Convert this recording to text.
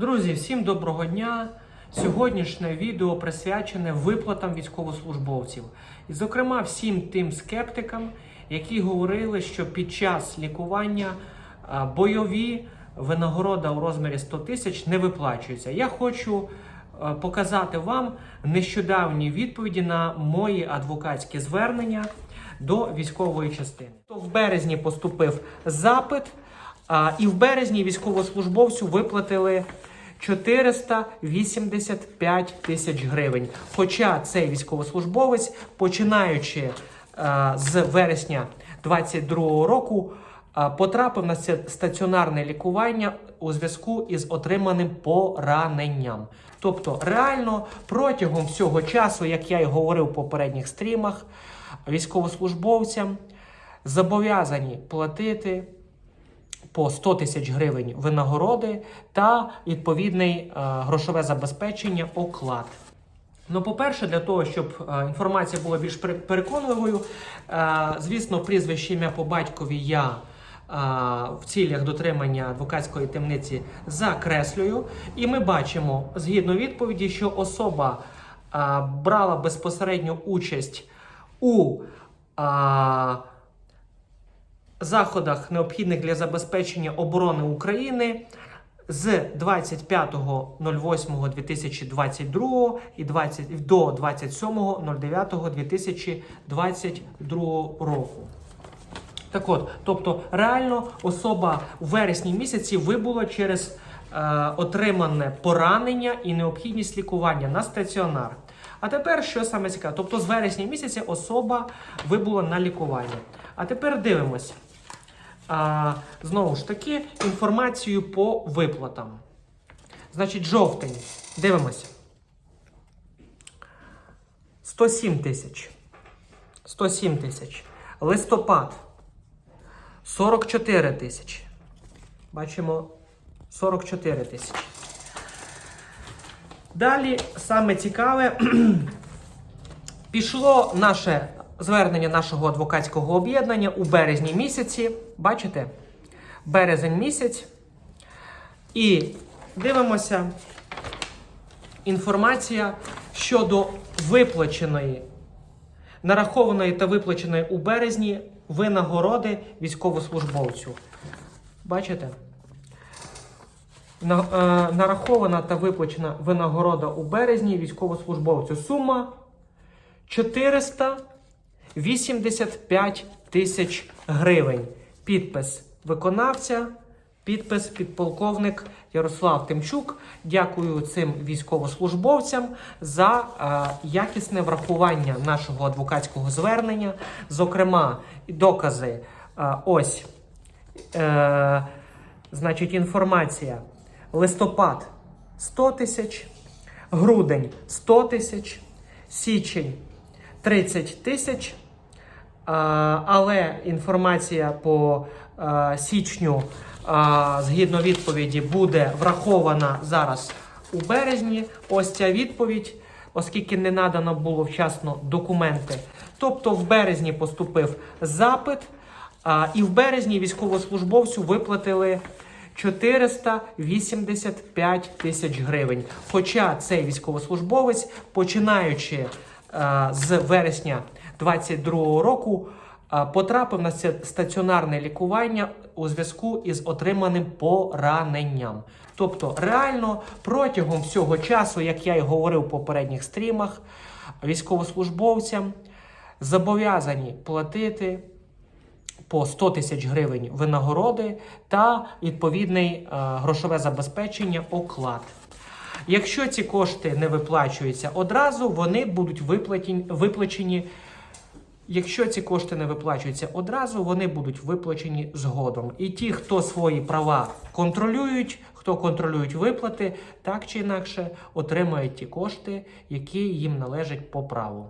Друзі, всім доброго дня! Сьогоднішнє відео присвячене виплатам військовослужбовців. І, зокрема, всім тим скептикам, які говорили, що під час лікування бойові винагорода у розмірі 100 тисяч не виплачуються. Я хочу показати вам нещодавні відповіді на мої адвокатські звернення до військової частини. То в березні поступив запит. І в березні військовослужбовцю виплатили 485 тисяч гривень. Хоча цей військовослужбовець, починаючи а, з вересня 2022 року, а, потрапив на ста- стаціонарне лікування у зв'язку із отриманим пораненням. Тобто, реально протягом всього часу, як я і говорив в попередніх стрімах, військовослужбовцям зобов'язані платити по 100 тисяч гривень винагороди та відповідний е, грошове забезпечення оклад. Ну, по-перше, для того, щоб е, інформація була більш переконливою, е, звісно, прізвище ім'я по батькові я в цілях дотримання адвокатської темниці закреслюю. І ми бачимо згідно відповіді, що особа брала безпосередню участь у заходах, необхідних для забезпечення оборони України з 25.08.2022 і 20, до 27.09.2022 року. Так от, тобто, реально особа у вересні місяці вибула через е, отримане поранення і необхідність лікування на стаціонар. А тепер що саме цікаве? Тобто з вересня місяця особа вибула на лікування. А тепер дивимось. Знову ж таки, інформацію по виплатам. Значить, жовтень. Дивимось. 107 тисяч. 107 тисяч. Листопад. 44 тисячі. Бачимо 44 тисячі. Далі саме цікаве. Пішло наше звернення нашого адвокатського об'єднання у березні місяці. Бачите? Березень місяць. І дивимося інформація щодо виплаченої, нарахованої та виплаченої у березні винагороди військовослужбовцю. Бачите? На- е, нарахована та виплачена винагорода у березні військовослужбовцю. Сума 485 тисяч гривень. Підпис виконавця, підпис підполковник Ярослав Тимчук. Дякую цим військовослужбовцям за е, якісне врахування нашого адвокатського звернення. Зокрема, докази. е, ось. Е, значить, інформація. Листопад 100 тисяч, грудень 100 тисяч, січень 30 тисяч. Але інформація по січню, згідно відповіді, буде врахована зараз у березні. Ось ця відповідь, оскільки не надано було вчасно документи. Тобто в березні поступив запит, і в березні військовослужбовцю виплатили 485 тисяч гривень. Хоча цей військовослужбовець, починаючи з вересня 2022 року, е, потрапив на ста- стаціонарне лікування у зв'язку із отриманим пораненням. Тобто, реально протягом всього часу, як я і говорив в попередніх стрімах, військовослужбовцям зобов'язані платити по 100 тисяч гривень винагороди та відповідний е, грошове забезпечення оклад. Якщо ці кошти не виплачуються одразу, вони будуть виплачені. Якщо ці кошти не виплачуються одразу, вони будуть виплачені згодом. І ті, хто свої права контролюють, хто контролюють виплати, так чи інакше отримають ті кошти, які їм належать по праву.